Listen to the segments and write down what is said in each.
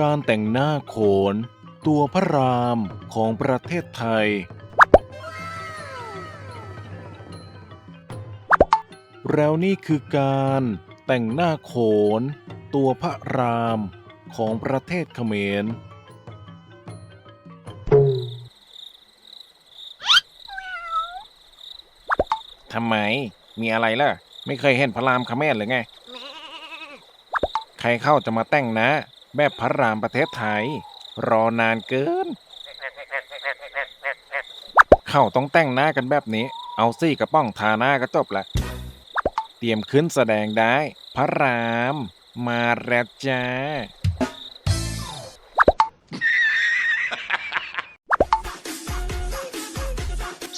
การแต่งหน้าโขน ตัวพระรามของประเทศไทย แล้วนี่คือการแต่งหน้าโขน ตัวพระรามของประเทศเขมรทำไม มีอะไรล่ะ ไม่เคยเห็นพระรามเขมรหรือไง ใครเข้าจะมาแต่งนะ แบบพระรามประเทศไทย รอนานเกิน เข้าต้องแต่งหน้ากันแบบนี้ เอาซี่กระป้องทาหน้าก็จบละเตรียมขึ้นแสดงได้ พระราม มาแล้วจ้า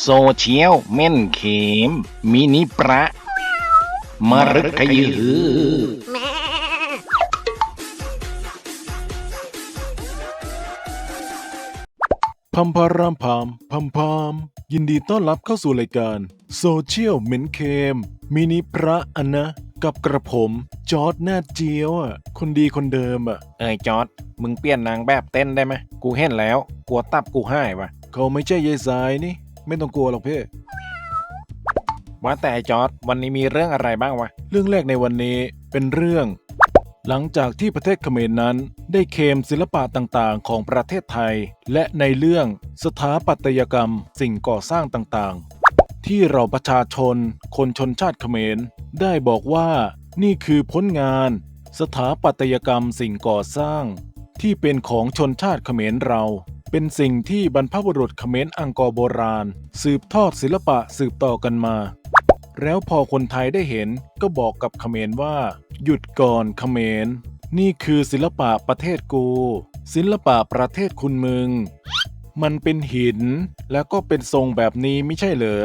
โซเชียลเม่นเขมมินิประ มรึกขยือ พัมพารามพามพัมพาม ยินดีต้อนรับเข้าสู่รายการโซเชียลเมนเคม มินิพระอันนะ กับกระผม จอร์ดหน้าเจียวอะ คนดีคนเดิมอะ เอ้ยจอร์ดมึงเปลี่ยนนางแบบเต้นได้ไหมกูเห็นแล้ว กลัวตับกูหายวะเขาไม่ใช่ยายสายนี่ ไม่ต้องกลัวหรอกเพ่ว่าแต่จอร์ดวันนี้มีเรื่องอะไรบ้างวะ เรื่องแรกในวันนี้เป็นเรื่อง หลังจากที่ประเทศเขมรนั้น ได้เคมศิลปะต่างๆ ของประเทศไทย และในเรื่องสถาปัตยกรรมสิ่งก่อสร้างต่างๆ ที่เราประชาชน คนชนชาติเขมร ได้บอกว่านี่คือผลงาน สถาปัตยกรรมสิ่งก่อสร้าง ที่เป็นของชนชาติเขมรเรา เป็นสิ่งที่บรรพบุรุษเขมรอังกอร์โบราณ สืบทอดศิลปะสืบต่อกันมา แล้วพอคนไทยได้เห็นก็บอกกับเขมรว่า หยุดก่อนเขมร นี่คือศิลปะประเทศกู ศิลปะประเทศคุณมึง มันเป็นหิน แล้วก็เป็นทรงแบบนี้ไม่ใช่เหรอ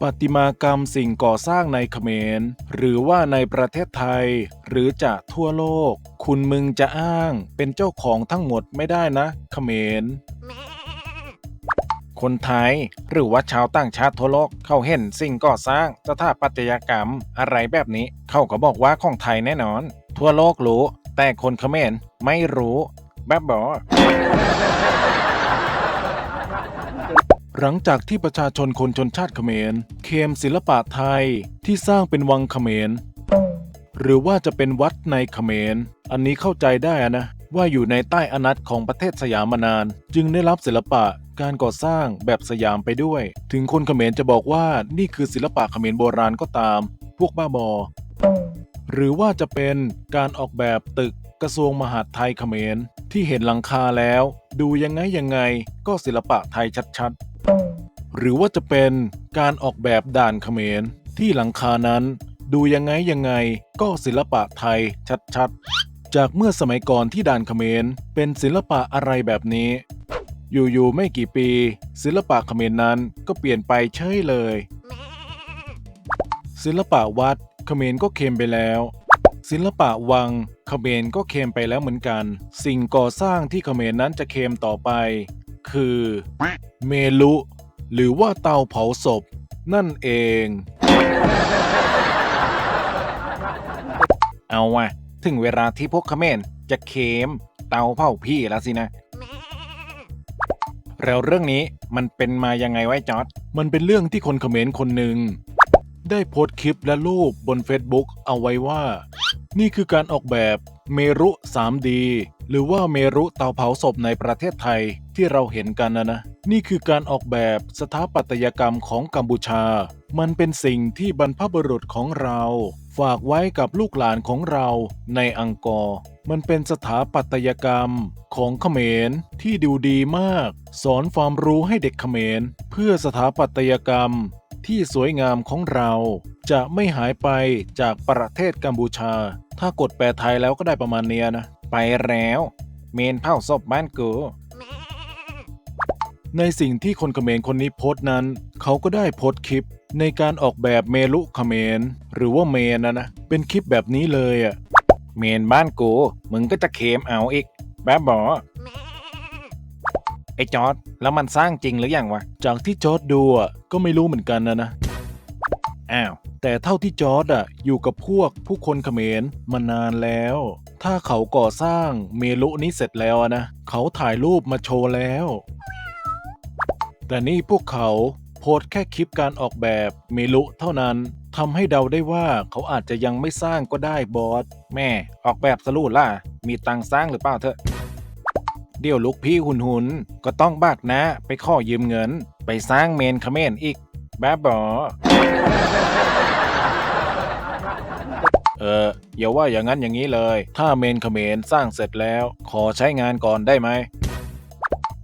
ประติมากรรมสิ่งก่อสร้างในเขมร หรือว่าในประเทศไทย หรือจะทั่วโลก คุณมึงจะอ้างเป็นเจ้าของทั้งหมดไม่ได้นะ เขมร คนไทย หรือว่าชาวต่างชาติทั่วโลกเขาเห็นสิ่งก่อสร้างสถาปัตยกรรม อะไรแบบนี้ เขาก็บอกว่าของไทยแน่นอน ทั่วโลกรู้ แต่คนเขมรไม่รู้แบบบอหลังจากที่ประชาชนคนชนชาติเขมร เคมศิลปะไทยที่สร้างเป็นวังเขมร หรือว่าจะเป็นวัดในเขมร อันนี้เข้าใจได้นะ ว่าอยู่ในใต้อนัตของประเทศสยามมานาน จึงได้รับศิลปะการก่อสร้างแบบสยามไปด้วย ถึงคนเขมรจะบอกว่านี่คือศิลปะเขมรโบราณก็ตาม พวกบ้าบอ หรือว่าจะเป็นการออกแบบตึกกระทรวงมหาดไทยเขมร ที่เห็นหลังคาแล้ว ดูยังไงยังไงก็ศิลปะไทยชัดๆ หรือว่าจะเป็นการออกแบบด่านเขมร ที่หลังคานั้น ดูยังไงยังไงก็ศิลปะไทยชัดๆ จากเมื่อสมัยก่อนที่ด่านเขมรเป็นศิลปะอะไรแบบนี้ อยู่ๆไม่กี่ปี ศิลปะเขมรนั้นก็เปลี่ยนไปเฉยเลย ศิลปะวัดเขมรก็เคลมไปแล้ว ศิลปะวังเขมรก็เคลมไปแล้วเหมือนกัน สิ่งก่อสร้างที่เขมรนั้นจะเคลมต่อไป คือ เมลุ หรือว่าเตาเผาศพ นั่นเอง เอาวะ ถึงเวลาที่พวกเขมรจะเคลมเตาเผาพี่แล้วสินะ แล้วเรื่องนี้มันเป็นมายังไงไว้จอร์ดมันเป็นเรื่องที่คนเขมรคนหนึ่ง ได้โพสต์คลิปและรูปบน Facebook เอาไว้ว่า นี่คือการออกแบบเมรุ 3D หรือว่าเมรุเตาเผาศพในประเทศไทยที่เราเห็นกันนะนะ นี่คือการออกแบบสถาปัตยกรรมของกัมพูชา มันเป็นสิ่งที่บรรพบุรุษของเรา ฝากไว้กับลูกหลานของเราในอังกอร์มันเป็นสถาปัตยกรรมของเขมรที่ดูดีมาก สอนความรู้ให้เด็กเขมร เพื่อสถาปัตยกรรมที่สวยงามของเราจะไม่หายไปจากประเทศกัมพูชา ถ้ากดแปลไทยแล้วก็ได้ประมาณเนี้ยนะ ไปแล้ว เมนเผาศพบ้านกู ในสิ่งที่คนเขมรคนนี้โพสต์นั้น เขาก็ได้โพสต์คลิป ในการออกแบบเมลุเขมร หรือว่าเมนนะนะ เป็นคลิปแบบนี้เลยอะ่ะ เมนบ้านกู มึงก็จะเคมเอาอีกแบบบอไอจอร์ดแล้วมันสร้างจริงหรือยังวะ จากที่จอร์ดดูอะก็ไม่รู้เหมือนกันนะนะ อ้าว แต่เท่าที่จอร์ดอะอยู่กับพวกผู้คนเขมรมานานแล้ว ถ้าเขาก่อสร้างเมลุนี้เสร็จแล้วนะ เขาถ่ายรูปมาโชว์แล้ว แต่นี่พวกเขาโพสแค่คลิปการออกแบบเมลุเท่านั้นทำให้เดาได้ว่าเขาอาจจะยังไม่สร้างก็ได้บอส แม่ออกแบบสรูล่ะ มีตังสร้างหรือเปล่าเถอะ เดี๋ยวลูกพี่หุนหุนก็ต้องบากนะ ไปขอยืมเงิน ไปสร้างเมนคาเขมนอีกแบบบอเอออย่าว่าอย่างนั้นอย่างนี้เลย ถ้าเมนเขมรสร้างเสร็จแล้ว ขอใช้งานก่อนได้ไหม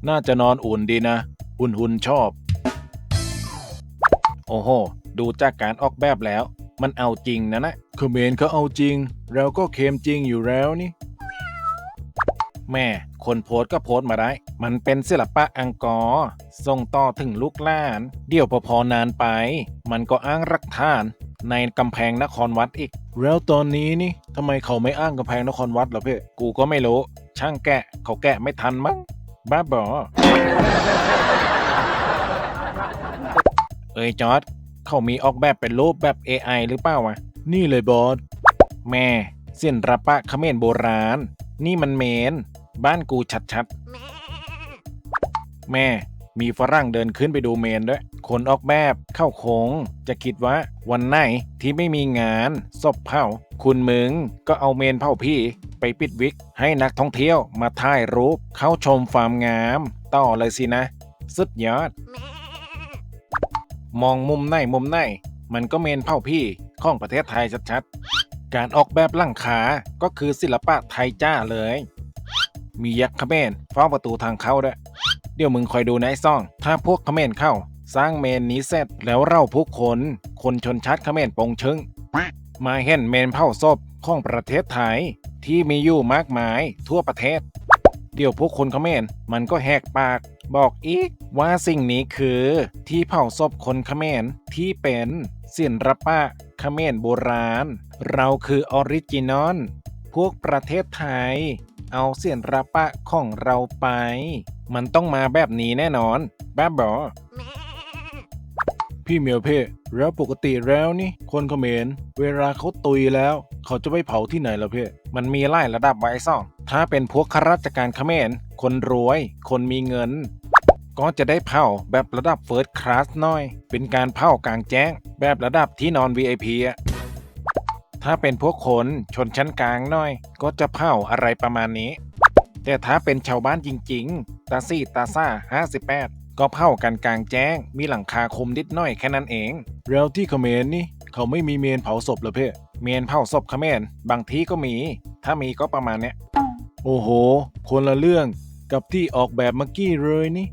น่าจะนอนอุ่นดีนะ อุ่นหุ่นชอบ โอ้โห ดูจากการออกแบบแล้ว มันเอาจริงนะนะเขมรเขาเอาจริง เราก็เค็มจริงอยู่แล้วนี่ แม่คนโพสก็โพสมาได้ มันเป็นศิลปะอังกอร์ส่งต่อถึงลูกหลาน เดี๋ยวพอพอนานไป มันก็อ้างรักฐาน ในกำแพงนครวัดอีก แล้วตอนนี้นี่ทำไมเขาไม่อ้างกำแพงนครวัดล่ะเพ่กูก็ไม่รู้ ช่างแกะเขาแกะไม่ทันมั้งบ้าบอ อ้ยจอร์ดเขามีออกแบบเป็นรูปแบบ AI หรือเปล่าวะ นี่เลยบอส แม่เส้นระปะเขมรโบราณ นี่มันเมน บ้านกูชัดๆ แม่ มีฝรั่งเดินขึ้นไปดูเมนด้วย คนออกแบบเข้าโคง จะคิดว่าวันไหนที่ไม่มีงานศพเผา คุณมึงก็เอาเมนเผาพี่ไปปิดวิก ให้นักท่องเที่ยวมาถ่ายรูป เข้าชมฟาร์มงาม ต่อเลยสินะ สุดยอด มองมุมไหนมุมไหนมันก็เมนเผ่าพี่ของประเทศไทยชัดๆ การออกแบบหลังคาก็คือศิลปะไทยจ้าเลย มียักษ์เขมรเฝ้าประตูทางเข้าด้วย เดี๋ยวมึงคอยดูนะไอ้ซ่อง ถ้าพวกเขมรเข้า สร้างเมนนี้เสร็จแล้วเราผู้คน คนชนชัดเขมรปงชึงมาเห็นเมนเผาศพของประเทศไทยที่มีอยู่มากมายทั่วประเทศ เดี๋ยวพวกคนเขมรมันก็แหกปาก บอกอีกว่าสิ่งนี้คือที่เผาศพคนเขมรที่เป็นศิลปะเขมรโบราณ เราคือออริจินอลพวกประเทศไทย เอาศิลปะของเราไป มันต้องมาแบบนี้แน่นอนแบ้าบอพี่เมียวเพ่แล้วปกติแล้วนี่ คนเขมรเวลาเขาตุยแล้ว เขาจะไปเผาที่ไหนล่ะเพ่มันมีไล่ระดับไว้ซ่อง ถ้าเป็นพวกข้าราชการเขมรคนรวย คนมีเงิน ก็จะได้เผาแบบระดับเฟิร์สคลาสหน่อย เป็นการเผากลางแจ้ง แบบระดับที่นอน VIP อะถ้าเป็นพวกคนชนชั้นกลางหน่อย ก็จะเผาอะไรประมาณนี้ แต่ถ้าเป็นชาวบ้านจริง ๆ ตาซี่ตาซ่า 58 ก็เผากันกลางแจ้ง มีหลังคาคมนิดหน่อยแค่นั้นเองแล้วที่เขมรนี่เขาไม่มีเมนเผาศพเหรอเพ่เมนเผาศพเขมรบางที่ก็มี ถ้ามีก็ประมาณเนี้ย โอ้โห คนละเรื่องกับที่ออกแบบเมื่อกี้เลยนี่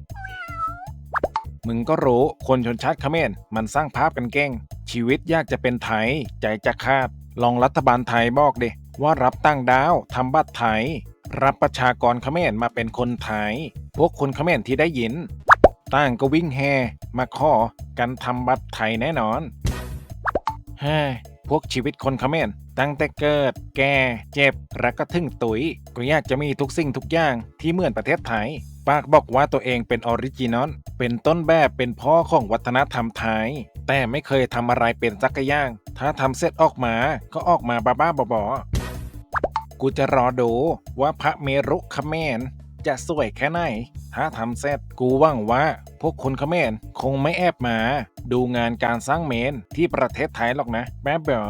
มึงก็รู้คนชนชาติเขมรมันสร้างภาพกันเก่ง ชีวิตยากจะเป็นไทย ใจจะขาด ลองรัฐบาลไทยบอกดิว่ารับตั้งดาวทำบัตรไทย รับประชากรเขมรมาเป็นคนไทย พวกคนเขมรที่ได้ยินต่างก็วิ่งแห่มาขอกันทำบัตรไทยแน่นอนเฮ้ยพวกชีวิตคนเขมร ตั้งแต่เกิด แก่ เจ็บแล้วก็ถึงตุยก็อยากจะมีทุกสิ่งทุกอย่างที่เหมือนประเทศไทย ปากบอกว่าตัวเองเป็นออริจินอล เป็นต้นแบบเป็นพ่อของวัฒนธรรมไทย แต่ไม่เคยทำอะไรเป็นสักอย่าง ถ้าทำเสร็จออกมาก็ออกมาบ้าๆบอกูจะรอดูว่าพระเมรุขเมรจะสวยแค่ไหน ถ้าทำเสร็จกูหวังว่า พวกคนเขมรคงไม่แอบมา ดูงานการสร้างเมนที่ประเทศไทยหรอกนะแป๊บเบอ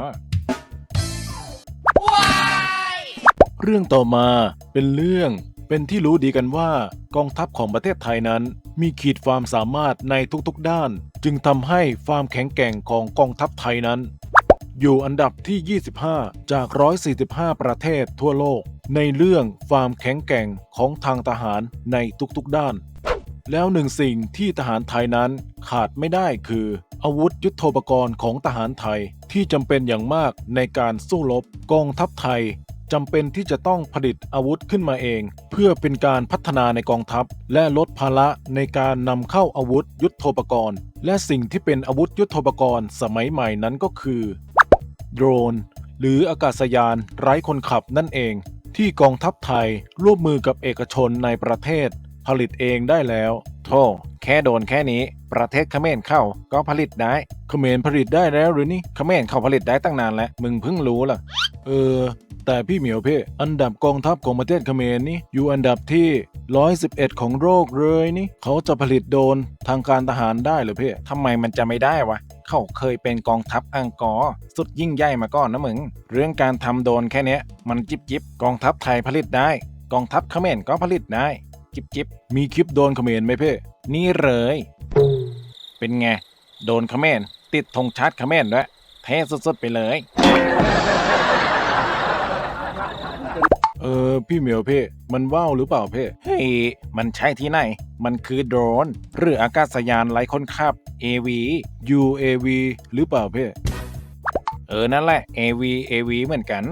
เรื่องต่อมาเป็นเรื่องเป็นที่รู้ดีกันว่ากองทัพของประเทศไทยนั้น มีขีดความสามารถในทุกๆด้าน จึงทำให้ความแข็งแกร่งของกองทัพไทยนั้น อยู่อันดับที่ 25 จาก 145 ประเทศทั่วโลก ในเรื่องความแข็งแกร่งของทางทหารในทุกๆด้าน แล้วหนึ่งสิ่งที่ทหารไทยนั้นขาดไม่ได้คือ อาวุธยุโทโธปกรณ์ของทหารไทยที่จำเป็นอย่างมากในการสู้รบกองทัพไทย จำเป็นที่จะต้องผลิตอาวุธขึ้นมาเอง เพื่อเป็นการพัฒนาในกองทัพ และลดภาระในการนำเข้าอาวุธยุโทโธปกรณ์ และสิ่งที่เป็นอาวุธยุโทโธปกรณ์สมัยใหม่นั้นก็คือ โดรน หรืออากาศยานไร้คนขับนั่นเอง ที่กองทัพไทยร่วมมือกับเอกชนในประเทศ ผลิตเองได้แล้วโธ่แค่โดนแค่นี้ ประเทศเขมรเข้าก็ผลิตได้เขมรผลิตได้แล้วหรือนี่เขมรเขาผลิตได้ตั้งนานแล้ว มึงเพิ่งรู้เหรอเออ แต่พี่เหมียวเพ่อันดับกองทัพของประเทศเขมรนี่อยู่อันดับที่ 111 ของโลกเลยนี่ เขาจะผลิตโดนทางการทหารได้หรือเพ่ทำไมมันจะไม่ได้วะเขาเคยเป็นกองทัพอังกอร์สุดยิ่งใหญ่มาก่อนนะมึง เรื่องการทำโดนแค่เนี้ยมันจิบจิบกองทัพไทยผลิตได้ กองทัพเขมรก็ผลิตได้ จิบจิบมีคลิปโดนเขมรไหมเพ่นี่เลย เป็นไง โดนเขมรติดธงชาติเขมรด้วยเท่สุดๆไปเลย เออพี่เหมียวเพ่มันว่าวหรือเปล่าเพ่เฮ้ยมันใช่ที่ไหน มันคือโดรนหรืออากาศยานไร้คนขับ AV UAV หรือเปล่าเพ่เออนั่นแหละ AV AV เหมือนกัน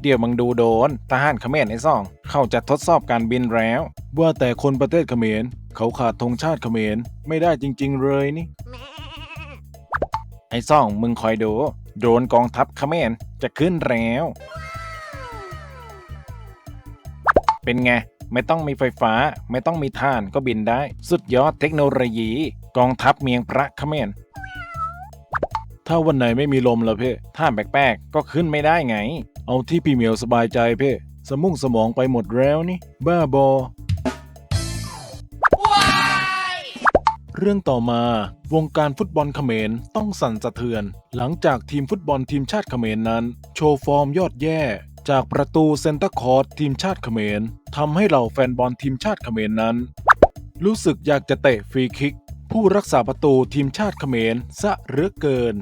เดี๋ยวมึงดูโดรนทหารเขมรไอ้ซ่อง เขาจะทดสอบการบินแล้ว ว่าแต่คนประเทศเขมร เขาขาดธงชาติเขมรไม่ได้จริง ๆ เลยนี่ ไอ้ซ่องมึงคอยดู โดรนกองทัพเขมรจะขึ้นแล้ว เป็นไง ไม่ต้องมีไฟฟ้า ไม่ต้องมีท่านก็บินได้ สุดยอดเทคโนโลยี กองทัพเมียงพระเขมรถ้าวันไหนไม่มีลมละเพ่ท่าแปลกๆก็ขึ้นไม่ได้ไง เอาที่พี่เหมียวสบายใจเพ่สมองสมองไปหมดแล้วนี่ บ้าบอเรื่องต่อมาวงการฟุตบอลเขมรต้องสั่นสะเทือน หลังจากทีมฟุตบอลทีมชาติเขมรนั้น โชว์ฟอร์มยอดแย่ จากประตูเซนเตอร์คอร์ตทีมชาติเขมรทำให้เหล่าแฟนบอลทีมชาติเขมรนั้น รู้สึกอยากจะเตะฟรีคิก ผู้รักษาประตูทีมชาติเขมรซะเหลือเกิน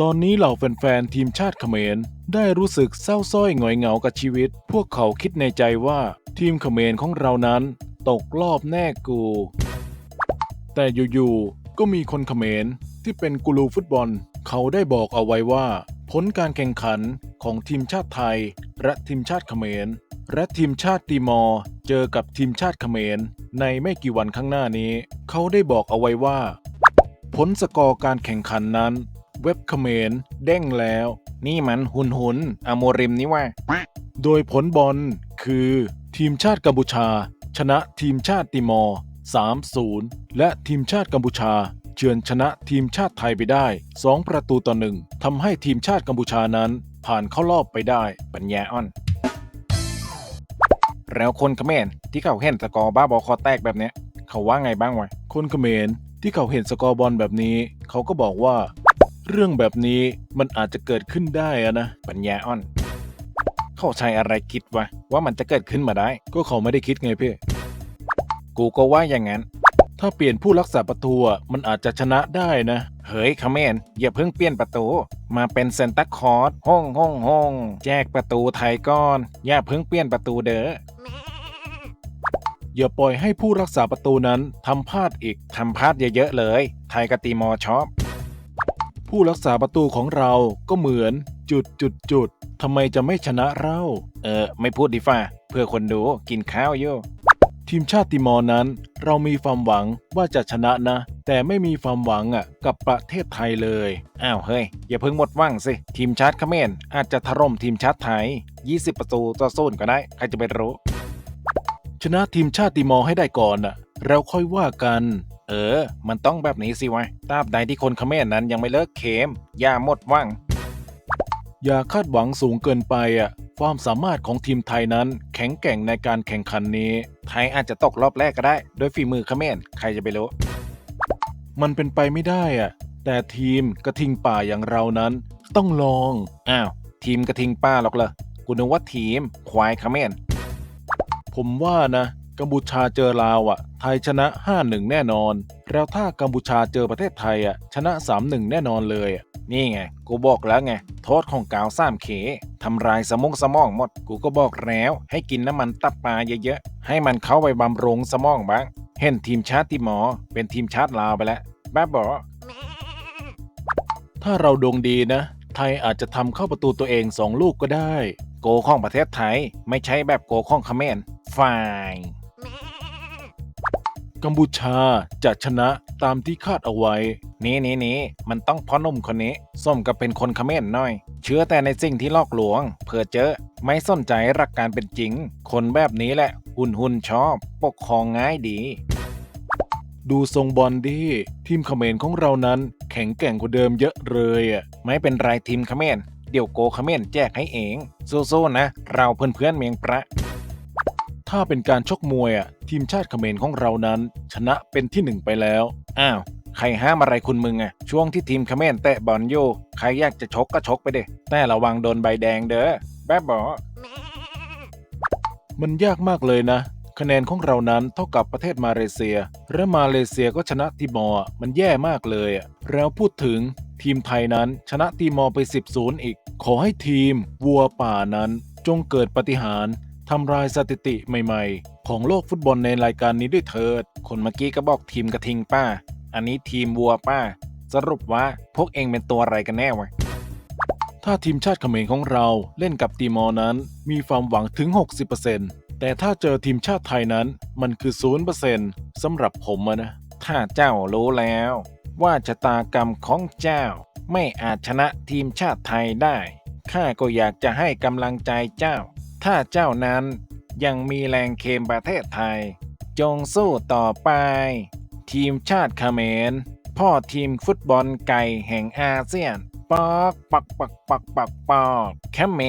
ตอนนี้เหล่าแฟนๆทีมชาติเขมรได้รู้สึกเศร้าส้อยหงอยเหงากับชีวิต พวกเขาคิดในใจว่าทีมเขมรของเรานั้น ตกรอบแน่กู แต่อยู่ๆก็มีคนเขมรที่เป็นกูรูฟุตบอล เขาได้บอกเอาไว้ว่า ผลการแข่งขันของทีมชาติไทย และทีมชาติเขมร และทีมชาติตีมอร์เจอกับทีมชาติเขมร ในไม่กี่วันข้างหน้านี้ เขาได้บอกเอาไว้ว่า ผลสกอร์การแข่งขันนั้น เว็บเขมรเด้งแล้ว นี่มันหุนหุนอโมริมนี่ว่า โดยผลบอลคือทีมชาติกัมพูชา ชนะทีมชาติติมอร์ 3-0 และทีมชาติกัมพูชา เฉือนชนะทีมชาติไทยไปได้ 2 ประตูต่อหนึ่งทำให้ทีมชาติกัมพูชานั้น ผ่านเข้ารอบไปได้ปัญญาอ่อน แล้วคนเขมรที่เขาเห็นสกอร์บ้าบอคอแตกแบบเนี้ย เขาว่าไงบ้างวะคนเขมรที่เขาเห็นสกอร์บอลแบบนี้ เขาก็บอกว่า เรื่องแบบนี้มันอาจจะเกิดขึ้นได้อะนะปัญญาอ่อน เขาใช้อะไรคิดวะว่ามันจะเกิดขึ้นมาได้ ก็เขาไม่ได้คิดไงเพ่กูก็ว่าอย่างนั้น ถ้าเปลี่ยนผู้รักษาประตูอะมันอาจจะชนะได้นะ เฮ้ยเมรอย่าเพิ่งเปลี่ยนประตู มาเป็นเซนตัคอร์ดห้องห้องห้องแจกประตูไทยก่อน อย่าเพิ่งเปลี่ยนประตูเด้ออย่าปล่อยให้ผู้รักษาประตูนั้นทำพลาดอีกทำพลาดเยอะๆเลย ไทยกตีมอชอบผู้รักษาประตูของเราก็เหมือน จุดจุดจุดทำไมจะไม่ชนะเรา เออ ไม่พูดดีฟ่าเพื่อคนดูกินข้าวอยู่ ทีมชาติติมอร์นั้น เรามีความหวังว่าจะชนะนะ แต่ไม่มีความหวังอะกับประเทศไทยเลย อ้าวเฮ้ย อย่าเพิ่งหมดหวังสิ ทีมชาติเขมรอาจจะถล่มทีมชาติไทย 20 ประตูต่อศูนย์ก็ได้ ใครจะไปรู้ ชนะทีมชาติติมอร์ให้ได้ก่อนอะแล้วค่อยว่ากัน เออ มันต้องแบบนี้สิวะตราบใดที่คนเขมรนั้นยังไม่เลิกเคมอย่าหมดหวัง อย่าคาดหวังสูงเกินไปอะความสามารถของทีมไทยนั้นแข็งแกร่งในการแข่งขันนี้ ไทยอาจจะตกรอบแรกก็ได้ โดยฝีมือเขมรใครจะไปรู้ มันเป็นไปไม่ได้อะ แต่ทีมกระทิงป่าอย่างเรานั้น ต้องลอง อ้าว ทีมกระทิงป้าหรอกเหรอกูนึกว่าทีมควายเขมรผมว่านะกัมพูชาเจอลาวอะ ไทยชนะ 5-1 แน่นอน แล้วถ้ากัมพูชาเจอประเทศไทยอะชนะ 3-1 แน่นอนเลยอะ นี่ไง กูบอกแล้วไง โทษของกาวสามเขทำลายสมองสมองหมด กูก็บอกแล้ว ให้กินน้ำมันตับปลาเยอะๆ ให้มันเข้าไปบำรุงสมองบ้าง เห็นทีมชาติติมอ เป็นทีมชาติลาวไปแล้วบ้าบอถ้าเราดวงดีนะ ไทยอาจจะทำเข้าประตูตัวเอง2ลูกก็ได้ โกของประเทศไทย ไม่ใช่แบบโกของเขมรฝ่าย กัมพูชาจะชนะตามที่คาดเอาไว้ นี่นี่นี่มันต้องพ่อหนุ่มคนนี้ ส้มกับเป็นคนเขมรหน่อย เชื่อแต่ในสิ่งที่ลอกลวง เพื่อเจอ ไม่สนใจรักการเป็นจริง คนแบบนี้แหละ หุ่นหุ่นชอบ ปกครองง่ายดีดูทรงบอลดีทีมเขมรของเรานั้น แข็งแกร่งกว่าเดิมเยอะเลยอะไม่เป็นไรทีมเขมรเดี๋ยวโกเขมรแจกให้เองสู้ๆนะ เราเพื่อนๆเมียงพระ ถ้าเป็นการชกมวยอะทีมชาติเขมรของเรานั้น ชนะเป็นที่หนึ่งไปแล้ว อ้าวใครห้ามอะไรคุณมึงอะช่วงที่ทีมเขมรเตะบอลอยู่ใครอยากจะชกก็ชกไปเด้แต่ระวังโดนใบแดงเด้อแบ๊บบอมันยากมากเลยนะคะแนนของเรานั้นเท่ากับประเทศมาเลเซียและมาเลเซียก็ชนะติมอร์อะมันแย่มากเลยอะแล้วพูดถึงทีมไทยนั้นชนะติมอร์ไป 10ศูนย์อีก ขอให้ทีมวัวป่านั้นจงเกิดปาฏิหาร ทำลายสถิติใหม่ๆ ของโลกฟุตบอลในรายการนี้ด้วยเถิด คนเมื่อกี้ก็บอกทีมกระทิงป้า อันนี้ทีมวัวป้า สรุปว่าพวกเองเป็นตัวอะไรกันแน่วะถ้าทีมชาติเขมรของเราเล่นกับติมอร์นั้น มีความหวังถึง 60%แต่ถ้าเจอทีมชาติไทยนั้นมันคือ 0%สำหรับผมนะ ถ้าเจ้ารู้แล้ว ว่าชะตากรรมของเจ้า ไม่อาจชนะทีมชาติไทยได้ข้าก็อยากจะให้กำลังใจเจ้า ถ้าเจ้านั้นยังมีแรงเค็มประเทศไทย จงสู้ต่อไป ทีมชาติเขมร พ่อทีมฟุตบอลไก่แห่งอาเซียน ปอกปักปักปักปักปอกแคมเม